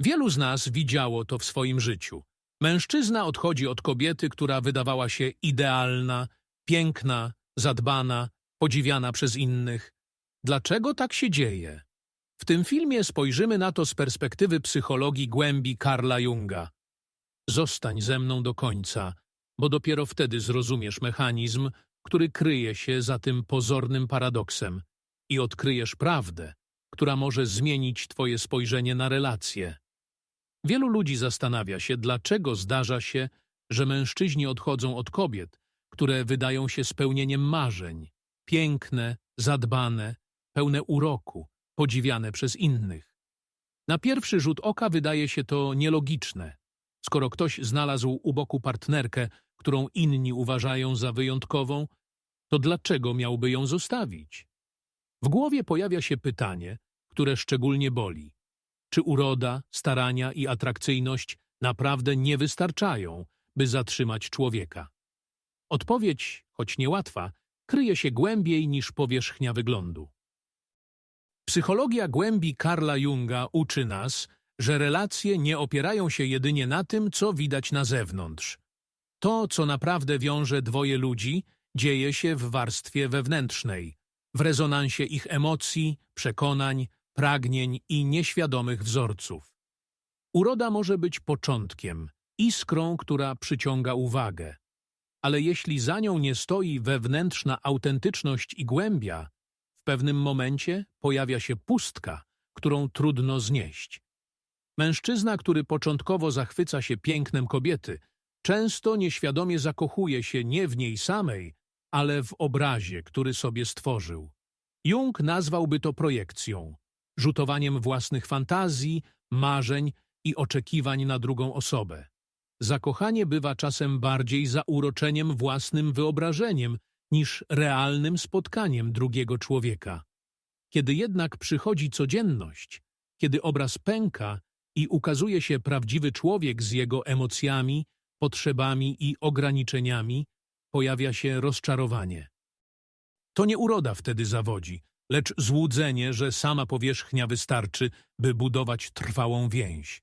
Wielu z nas widziało to w swoim życiu. Mężczyzna odchodzi od kobiety, która wydawała się idealna, piękna, zadbana, podziwiana przez innych. Dlaczego tak się dzieje? W tym filmie spojrzymy na to z perspektywy psychologii głębi Karla Junga. Zostań ze mną do końca, bo dopiero wtedy zrozumiesz mechanizm, który kryje się za tym pozornym paradoksem i odkryjesz prawdę, która może zmienić Twoje spojrzenie na relacje. Wielu ludzi zastanawia się, dlaczego zdarza się, że mężczyźni odchodzą od kobiet, które wydają się spełnieniem marzeń, piękne, zadbane, pełne uroku, podziwiane przez innych. Na pierwszy rzut oka wydaje się to nielogiczne. Skoro ktoś znalazł u boku partnerkę, którą inni uważają za wyjątkową, to dlaczego miałby ją zostawić? W głowie pojawia się pytanie, które szczególnie boli. Czy uroda, starania i atrakcyjność naprawdę nie wystarczają, by zatrzymać człowieka? Odpowiedź, choć niełatwa, kryje się głębiej niż powierzchnia wyglądu. Psychologia głębi Karla Junga uczy nas, że relacje nie opierają się jedynie na tym, co widać na zewnątrz. To, co naprawdę wiąże dwoje ludzi, dzieje się w warstwie wewnętrznej, w rezonansie ich emocji, przekonań, pragnień i nieświadomych wzorców. Uroda może być początkiem, iskrą, która przyciąga uwagę. Ale jeśli za nią nie stoi wewnętrzna autentyczność i głębia, w pewnym momencie pojawia się pustka, którą trudno znieść. Mężczyzna, który początkowo zachwyca się pięknem kobiety, często nieświadomie zakochuje się nie w niej samej, ale w obrazie, który sobie stworzył. Jung nazwałby to projekcją, rzutowaniem własnych fantazji, marzeń i oczekiwań na drugą osobę. Zakochanie bywa czasem bardziej zauroczeniem własnym wyobrażeniem niż realnym spotkaniem drugiego człowieka. Kiedy jednak przychodzi codzienność, kiedy obraz pęka i ukazuje się prawdziwy człowiek z jego emocjami, potrzebami i ograniczeniami, pojawia się rozczarowanie. To nie uroda wtedy zawodzi, lecz złudzenie, że sama powierzchnia wystarczy, by budować trwałą więź.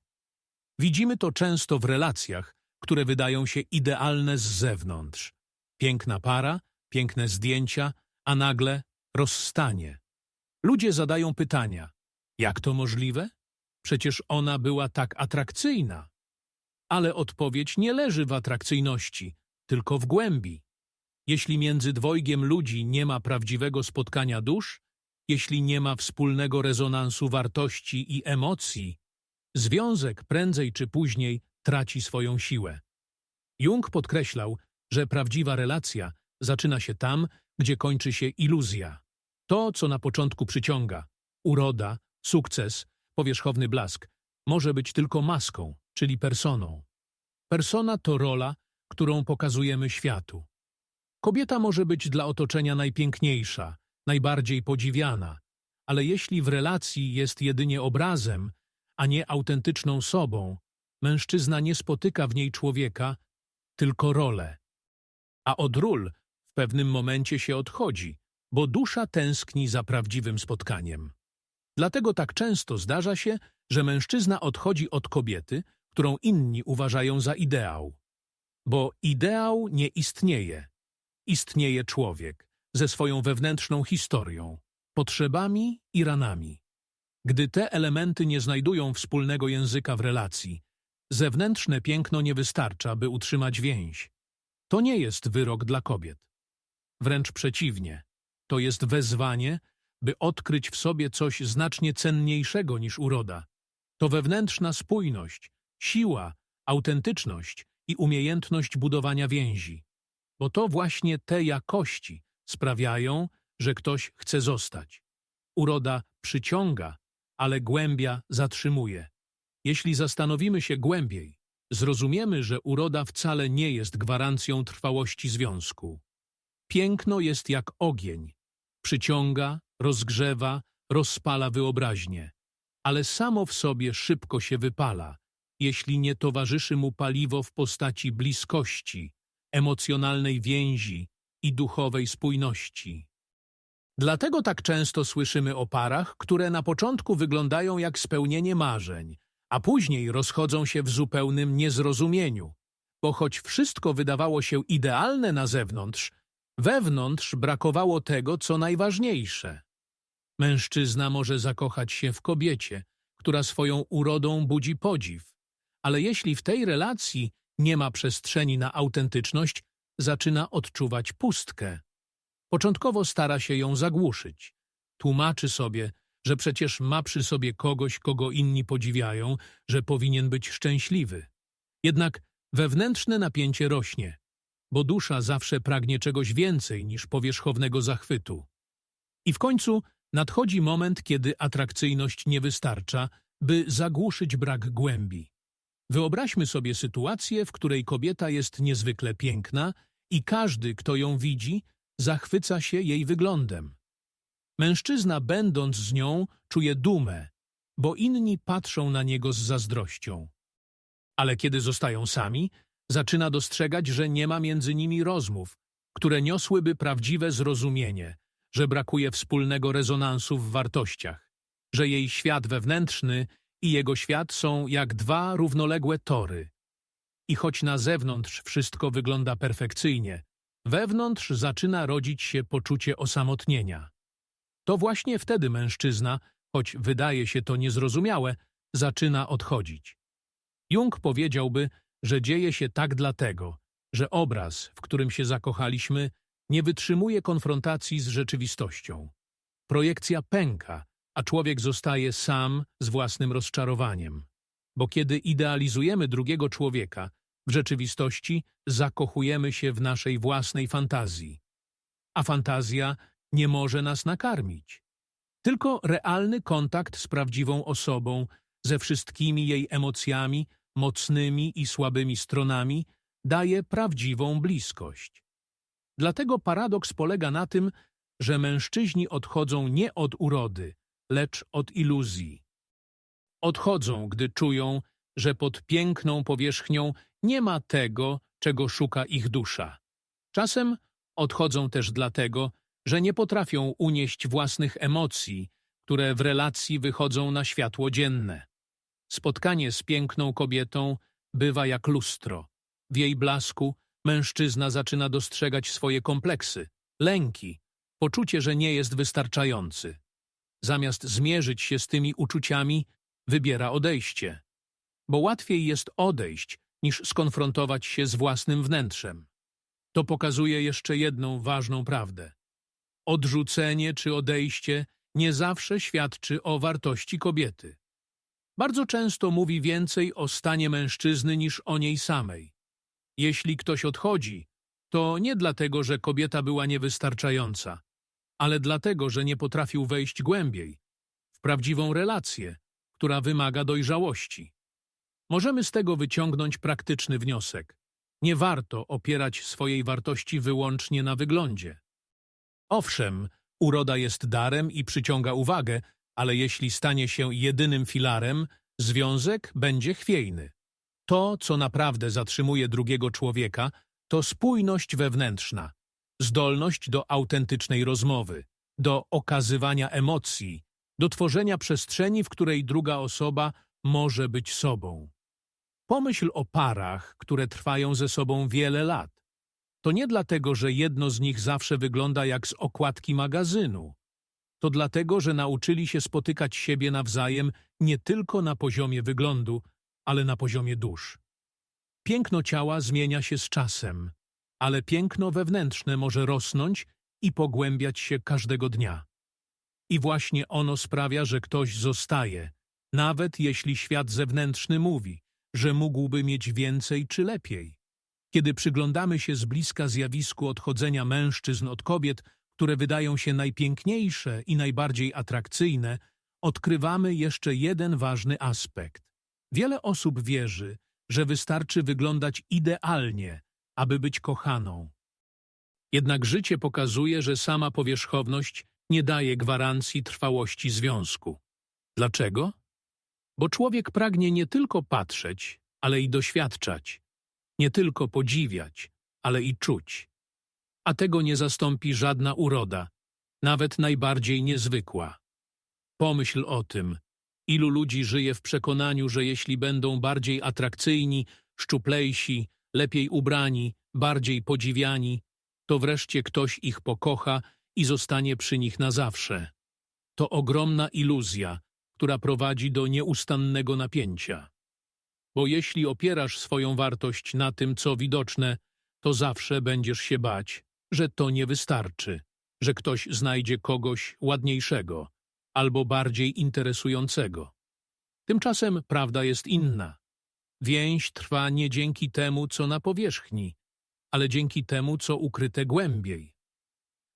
Widzimy to często w relacjach, które wydają się idealne z zewnątrz. Piękna para, piękne zdjęcia, a nagle rozstanie. Ludzie zadają pytania, jak to możliwe? Przecież ona była tak atrakcyjna. Ale odpowiedź nie leży w atrakcyjności, tylko w głębi. Jeśli między dwojgiem ludzi nie ma prawdziwego spotkania dusz, jeśli nie ma wspólnego rezonansu wartości i emocji, związek prędzej czy później traci swoją siłę. Jung podkreślał, że prawdziwa relacja zaczyna się tam, gdzie kończy się iluzja. To, co na początku przyciąga uroda, sukces, powierzchowny blask może być tylko maską, czyli personą. Persona to rola, którą pokazujemy światu. Kobieta może być dla otoczenia najpiękniejsza, najbardziej podziwiana, ale jeśli w relacji jest jedynie obrazem, a nie autentyczną sobą, mężczyzna nie spotyka w niej człowieka, tylko rolę. A od ról w pewnym momencie się odchodzi, bo dusza tęskni za prawdziwym spotkaniem. Dlatego tak często zdarza się, że mężczyzna odchodzi od kobiety, którą inni uważają za ideał. Bo ideał nie istnieje. Istnieje człowiek ze swoją wewnętrzną historią, potrzebami i ranami. Gdy te elementy nie znajdują wspólnego języka w relacji, zewnętrzne piękno nie wystarcza, by utrzymać więź. To nie jest wyrok dla kobiet. Wręcz przeciwnie, to jest wezwanie, by odkryć w sobie coś znacznie cenniejszego niż uroda. To wewnętrzna spójność, siła, autentyczność i umiejętność budowania więzi. Bo to właśnie te jakości sprawiają, że ktoś chce zostać. Uroda przyciąga, ale głębia zatrzymuje. Jeśli zastanowimy się głębiej, zrozumiemy, że uroda wcale nie jest gwarancją trwałości związku. Piękno jest jak ogień. Przyciąga, rozgrzewa, rozpala wyobraźnię, ale samo w sobie szybko się wypala, jeśli nie towarzyszy mu paliwo w postaci bliskości, emocjonalnej więzi i duchowej spójności. Dlatego tak często słyszymy o parach, które na początku wyglądają jak spełnienie marzeń, a później rozchodzą się w zupełnym niezrozumieniu, bo choć wszystko wydawało się idealne na zewnątrz, wewnątrz brakowało tego, co najważniejsze. Mężczyzna może zakochać się w kobiecie, która swoją urodą budzi podziw, ale jeśli w tej relacji nie ma przestrzeni na autentyczność, zaczyna odczuwać pustkę. Początkowo stara się ją zagłuszyć. Tłumaczy sobie, że przecież ma przy sobie kogoś, kogo inni podziwiają, że powinien być szczęśliwy. Jednak wewnętrzne napięcie rośnie, bo dusza zawsze pragnie czegoś więcej niż powierzchownego zachwytu. I w końcu nadchodzi moment, kiedy atrakcyjność nie wystarcza, by zagłuszyć brak głębi. Wyobraźmy sobie sytuację, w której kobieta jest niezwykle piękna i każdy, kto ją widzi, zachwyca się jej wyglądem. Mężczyzna, będąc z nią, czuje dumę, bo inni patrzą na niego z zazdrością. Ale kiedy zostają sami, zaczyna dostrzegać, że nie ma między nimi rozmów, które niosłyby prawdziwe zrozumienie, że brakuje wspólnego rezonansu w wartościach, że jej świat wewnętrzny i jego świat są jak dwa równoległe tory. I choć na zewnątrz wszystko wygląda perfekcyjnie, wewnątrz zaczyna rodzić się poczucie osamotnienia. To właśnie wtedy mężczyzna, choć wydaje się to niezrozumiałe, zaczyna odchodzić. Jung powiedziałby, że dzieje się tak dlatego, że obraz, w którym się zakochaliśmy, nie wytrzymuje konfrontacji z rzeczywistością. Projekcja pęka, a człowiek zostaje sam z własnym rozczarowaniem. Bo kiedy idealizujemy drugiego człowieka, w rzeczywistości zakochujemy się w naszej własnej fantazji. A fantazja nie może nas nakarmić. Tylko realny kontakt z prawdziwą osobą, ze wszystkimi jej emocjami, mocnymi i słabymi stronami, daje prawdziwą bliskość. Dlatego paradoks polega na tym, że mężczyźni odchodzą nie od urody, lecz od iluzji. Odchodzą, gdy czują, że pod piękną powierzchnią nie ma tego, czego szuka ich dusza. Czasem odchodzą też dlatego, że nie potrafią unieść własnych emocji, które w relacji wychodzą na światło dzienne. Spotkanie z piękną kobietą bywa jak lustro. W jej blasku mężczyzna zaczyna dostrzegać swoje kompleksy, lęki, poczucie, że nie jest wystarczający. Zamiast zmierzyć się z tymi uczuciami, wybiera odejście. Bo łatwiej jest odejść, niż skonfrontować się z własnym wnętrzem. To pokazuje jeszcze jedną ważną prawdę. Odrzucenie czy odejście nie zawsze świadczy o wartości kobiety. Bardzo często mówi więcej o stanie mężczyzny niż o niej samej. Jeśli ktoś odchodzi, to nie dlatego, że kobieta była niewystarczająca, ale dlatego, że nie potrafił wejść głębiej, w prawdziwą relację, która wymaga dojrzałości. Możemy z tego wyciągnąć praktyczny wniosek. Nie warto opierać swojej wartości wyłącznie na wyglądzie. Owszem, uroda jest darem i przyciąga uwagę, ale jeśli stanie się jedynym filarem, związek będzie chwiejny. To, co naprawdę zatrzymuje drugiego człowieka, to spójność wewnętrzna, zdolność do autentycznej rozmowy, do okazywania emocji, do tworzenia przestrzeni, w której druga osoba może być sobą. Pomyśl o parach, które trwają ze sobą wiele lat. To nie dlatego, że jedno z nich zawsze wygląda jak z okładki magazynu. To dlatego, że nauczyli się spotykać siebie nawzajem nie tylko na poziomie wyglądu, ale na poziomie dusz. Piękno ciała zmienia się z czasem, ale piękno wewnętrzne może rosnąć i pogłębiać się każdego dnia. I właśnie ono sprawia, że ktoś zostaje, nawet jeśli świat zewnętrzny mówi, że mógłby mieć więcej czy lepiej. Kiedy przyglądamy się z bliska zjawisku odchodzenia mężczyzn od kobiet, które wydają się najpiękniejsze i najbardziej atrakcyjne, odkrywamy jeszcze jeden ważny aspekt. Wiele osób wierzy, że wystarczy wyglądać idealnie, aby być kochaną. Jednak życie pokazuje, że sama powierzchowność nie daje gwarancji trwałości związku. Dlaczego? Bo człowiek pragnie nie tylko patrzeć, ale i doświadczać, nie tylko podziwiać, ale i czuć. A tego nie zastąpi żadna uroda, nawet najbardziej niezwykła. Pomyśl o tym, Ilu ludzi żyje w przekonaniu, że jeśli będą bardziej atrakcyjni, szczuplejsi, lepiej ubrani, bardziej podziwiani, to wreszcie ktoś ich pokocha i zostanie przy nich na zawsze. To ogromna iluzja, która prowadzi do nieustannego napięcia. Bo jeśli opierasz swoją wartość na tym, co widoczne, to zawsze będziesz się bać, że to nie wystarczy, że ktoś znajdzie kogoś ładniejszego albo bardziej interesującego. Tymczasem prawda jest inna. Więź trwa nie dzięki temu, co na powierzchni, ale dzięki temu, co ukryte głębiej.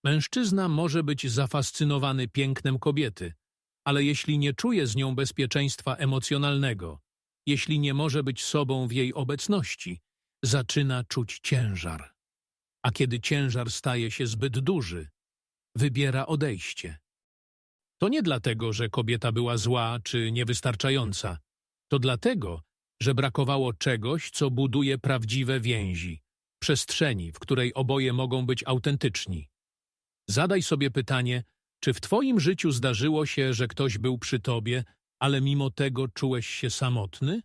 Mężczyzna może być zafascynowany pięknem kobiety, ale jeśli nie czuje z nią bezpieczeństwa emocjonalnego, jeśli nie może być sobą w jej obecności, zaczyna czuć ciężar. A kiedy ciężar staje się zbyt duży, wybiera odejście. To nie dlatego, że kobieta była zła czy niewystarczająca. To dlatego, że brakowało czegoś, co buduje prawdziwe więzi, przestrzeni, w której oboje mogą być autentyczni. Zadaj sobie pytanie, czy w Twoim życiu zdarzyło się, że ktoś był przy Tobie, ale mimo tego czułeś się samotny?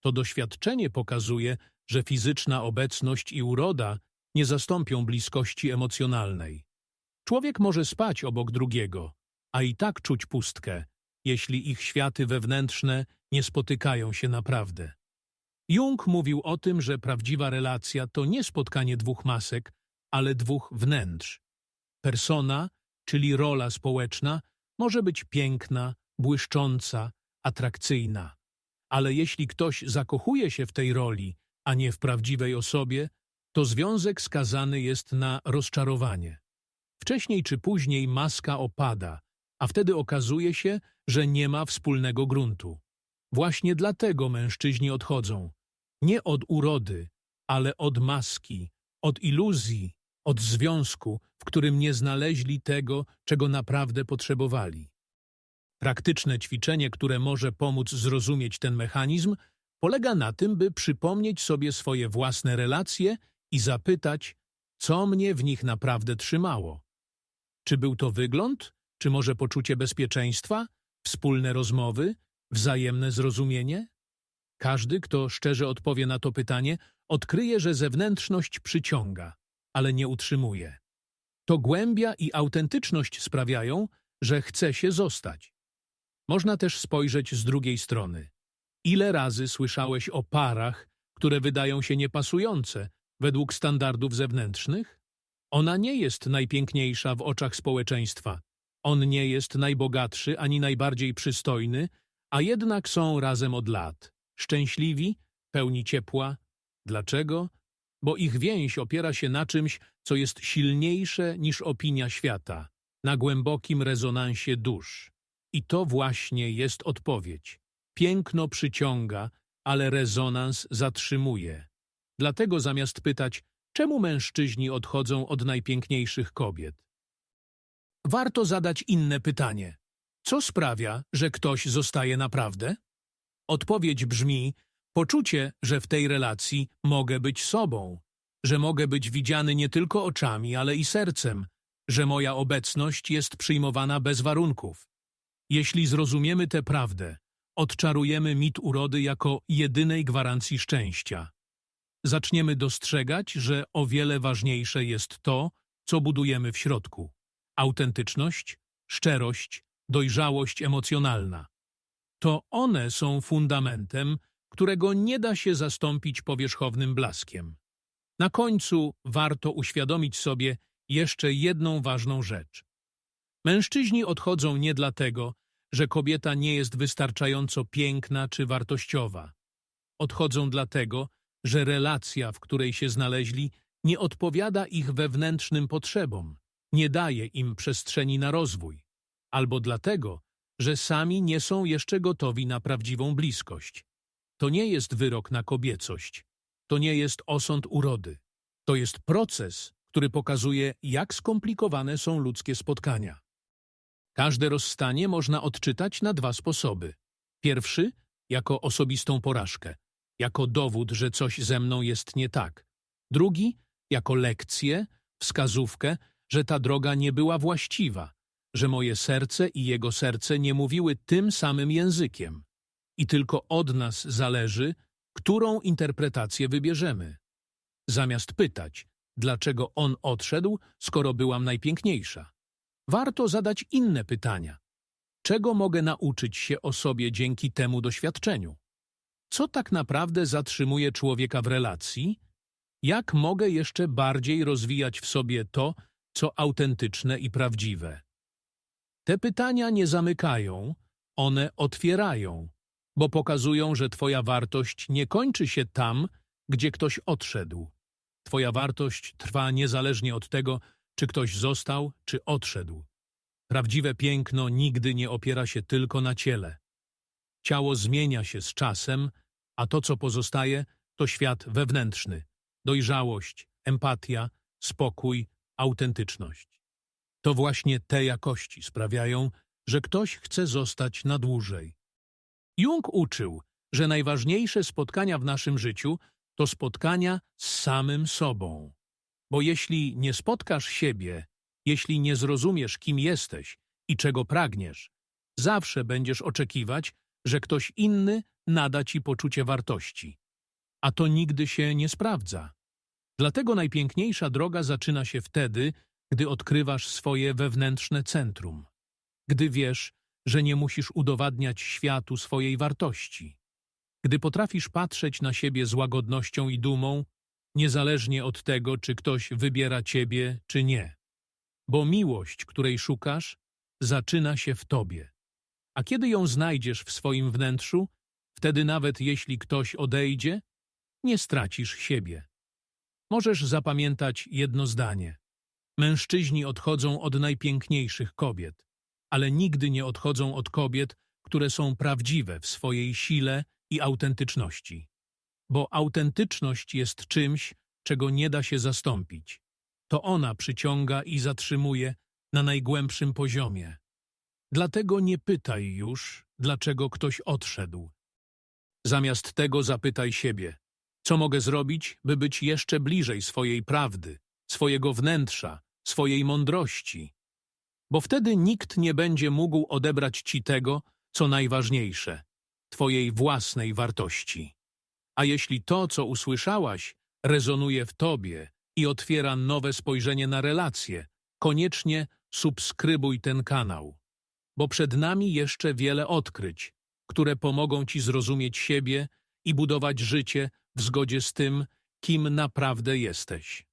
To doświadczenie pokazuje, że fizyczna obecność i uroda nie zastąpią bliskości emocjonalnej. Człowiek może spać obok drugiego, a i tak czuć pustkę, jeśli ich światy wewnętrzne nie spotykają się naprawdę. Jung mówił o tym, że prawdziwa relacja to nie spotkanie dwóch masek, ale dwóch wnętrz. Persona, czyli rola społeczna, może być piękna, błyszcząca, atrakcyjna. Ale jeśli ktoś zakochuje się w tej roli, a nie w prawdziwej osobie, to związek skazany jest na rozczarowanie. Wcześniej czy później maska opada, a wtedy okazuje się, że nie ma wspólnego gruntu. Właśnie dlatego mężczyźni odchodzą. Nie od urody, ale od maski, od iluzji, od związku, w którym nie znaleźli tego, czego naprawdę potrzebowali. Praktyczne ćwiczenie, które może pomóc zrozumieć ten mechanizm, polega na tym, by przypomnieć sobie swoje własne relacje i zapytać, co mnie w nich naprawdę trzymało. Czy był to wygląd, czy może poczucie bezpieczeństwa, wspólne rozmowy, wzajemne zrozumienie? Każdy, kto szczerze odpowie na to pytanie, odkryje, że zewnętrzność przyciąga, ale nie utrzymuje. To głębia i autentyczność sprawiają, że chce się zostać. Można też spojrzeć z drugiej strony. Ile razy słyszałeś o parach, które wydają się niepasujące według standardów zewnętrznych? Ona nie jest najpiękniejsza w oczach społeczeństwa. On nie jest najbogatszy ani najbardziej przystojny, a jednak są razem od lat. Szczęśliwi, pełni ciepła. Dlaczego? Bo ich więź opiera się na czymś, co jest silniejsze niż opinia świata, na głębokim rezonansie dusz. I to właśnie jest odpowiedź. Piękno przyciąga, ale rezonans zatrzymuje. Dlatego zamiast pytać, czemu mężczyźni odchodzą od najpiękniejszych kobiet, warto zadać inne pytanie. Co sprawia, że ktoś zostaje naprawdę? Odpowiedź brzmi poczucie, że w tej relacji mogę być sobą, że mogę być widziany nie tylko oczami, ale i sercem, że moja obecność jest przyjmowana bez warunków. Jeśli zrozumiemy tę prawdę, odczarujemy mit urody jako jedynej gwarancji szczęścia. Zaczniemy dostrzegać, że o wiele ważniejsze jest to, co budujemy w środku. Autentyczność, szczerość, dojrzałość emocjonalna. To one są fundamentem, którego nie da się zastąpić powierzchownym blaskiem. Na końcu warto uświadomić sobie jeszcze jedną ważną rzecz. Mężczyźni odchodzą nie dlatego, że kobieta nie jest wystarczająco piękna czy wartościowa. Odchodzą dlatego, że relacja, w której się znaleźli, nie odpowiada ich wewnętrznym potrzebom, nie daje im przestrzeni na rozwój, albo dlatego, że sami nie są jeszcze gotowi na prawdziwą bliskość. To nie jest wyrok na kobiecość, to nie jest osąd urody. To jest proces, który pokazuje, jak skomplikowane są ludzkie spotkania. Każde rozstanie można odczytać na dwa sposoby. Pierwszy jako osobistą porażkę, jako dowód, że coś ze mną jest nie tak. Drugi jako lekcję, wskazówkę, że ta droga nie była właściwa, że moje serce i jego serce nie mówiły tym samym językiem i tylko od nas zależy, którą interpretację wybierzemy. Zamiast pytać, dlaczego on odszedł, skoro byłam najpiękniejsza. Warto zadać inne pytania. Czego mogę nauczyć się o sobie dzięki temu doświadczeniu? Co tak naprawdę zatrzymuje człowieka w relacji? Jak mogę jeszcze bardziej rozwijać w sobie to, co autentyczne i prawdziwe? Te pytania nie zamykają, one otwierają, bo pokazują, że Twoja wartość nie kończy się tam, gdzie ktoś odszedł. Twoja wartość trwa niezależnie od tego, czy ktoś został, czy odszedł. Prawdziwe piękno nigdy nie opiera się tylko na ciele. Ciało zmienia się z czasem, a to, co pozostaje, to świat wewnętrzny, dojrzałość, empatia, spokój, autentyczność. To właśnie te jakości sprawiają, że ktoś chce zostać na dłużej. Jung uczył, że najważniejsze spotkania w naszym życiu to spotkania z samym sobą. Bo jeśli nie spotkasz siebie, jeśli nie zrozumiesz, kim jesteś i czego pragniesz, zawsze będziesz oczekiwać, że ktoś inny nada ci poczucie wartości. A to nigdy się nie sprawdza. Dlatego najpiękniejsza droga zaczyna się wtedy, gdy odkrywasz swoje wewnętrzne centrum. Gdy wiesz, że nie musisz udowadniać światu swojej wartości. Gdy potrafisz patrzeć na siebie z łagodnością i dumą, niezależnie od tego, czy ktoś wybiera ciebie, czy nie. Bo miłość, której szukasz, zaczyna się w tobie. A kiedy ją znajdziesz w swoim wnętrzu, wtedy nawet jeśli ktoś odejdzie, nie stracisz siebie. Możesz zapamiętać jedno zdanie. Mężczyźni odchodzą od najpiękniejszych kobiet, ale nigdy nie odchodzą od kobiet, które są prawdziwe w swojej sile i autentyczności. Bo autentyczność jest czymś, czego nie da się zastąpić. To ona przyciąga i zatrzymuje na najgłębszym poziomie. Dlatego nie pytaj już, dlaczego ktoś odszedł. Zamiast tego zapytaj siebie, co mogę zrobić, by być jeszcze bliżej swojej prawdy, swojego wnętrza, swojej mądrości. Bo wtedy nikt nie będzie mógł odebrać ci tego, co najważniejsze twojej własnej wartości. A jeśli to, co usłyszałaś, rezonuje w tobie i otwiera nowe spojrzenie na relacje, koniecznie subskrybuj ten kanał, bo przed nami jeszcze wiele odkryć, które pomogą ci zrozumieć siebie i budować życie w zgodzie z tym, kim naprawdę jesteś.